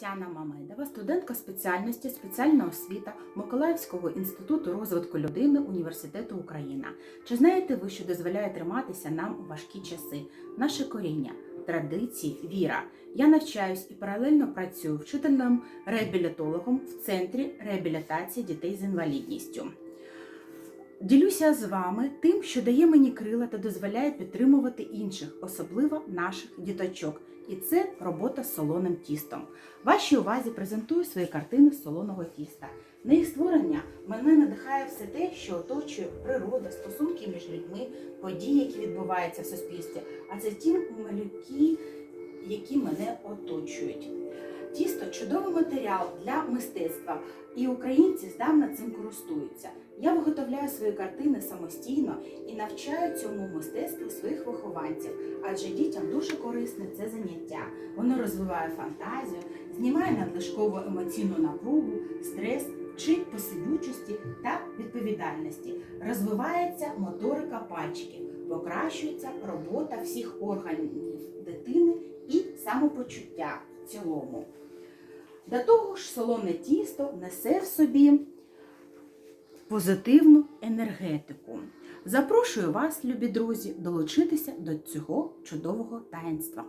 Тяна Мамедова, студентка спеціальності спеціальна освіта Миколаївського інституту розвитку людини Університету Україна. Чи знаєте ви, що дозволяє триматися нам у важкі часи? Наше коріння, традиції, віра. Я навчаюсь і паралельно працюю вчителем реабілітологом в центрі реабілітації дітей з інвалідністю. Ділюся з вами тим, що дає мені крила та дозволяє підтримувати інших, особливо наших діточок. І це робота з солоним тістом. Вашій увазі презентую свої картини солоного тіста. На їх створення мене надихає все те, що оточує природа, стосунки між людьми, події, які відбуваються в суспільстві. А це ті малюки, які мене оточують. Чудовий матеріал для мистецтва, і українці здавна цим користуються. Я виготовляю свої картини самостійно і навчаю цьому мистецтву своїх вихованців, адже дітям дуже корисне це заняття. Воно розвиває фантазію, знімає надлишкову емоційну напругу, стрес, вчить посидючості та відповідальності. Розвивається моторика пальчиків, покращується робота всіх органів дитини і самопочуття в цілому. До того ж, солоне тісто несе в собі позитивну енергетику. Запрошую вас, любі друзі, долучитися до цього чудового таїнства.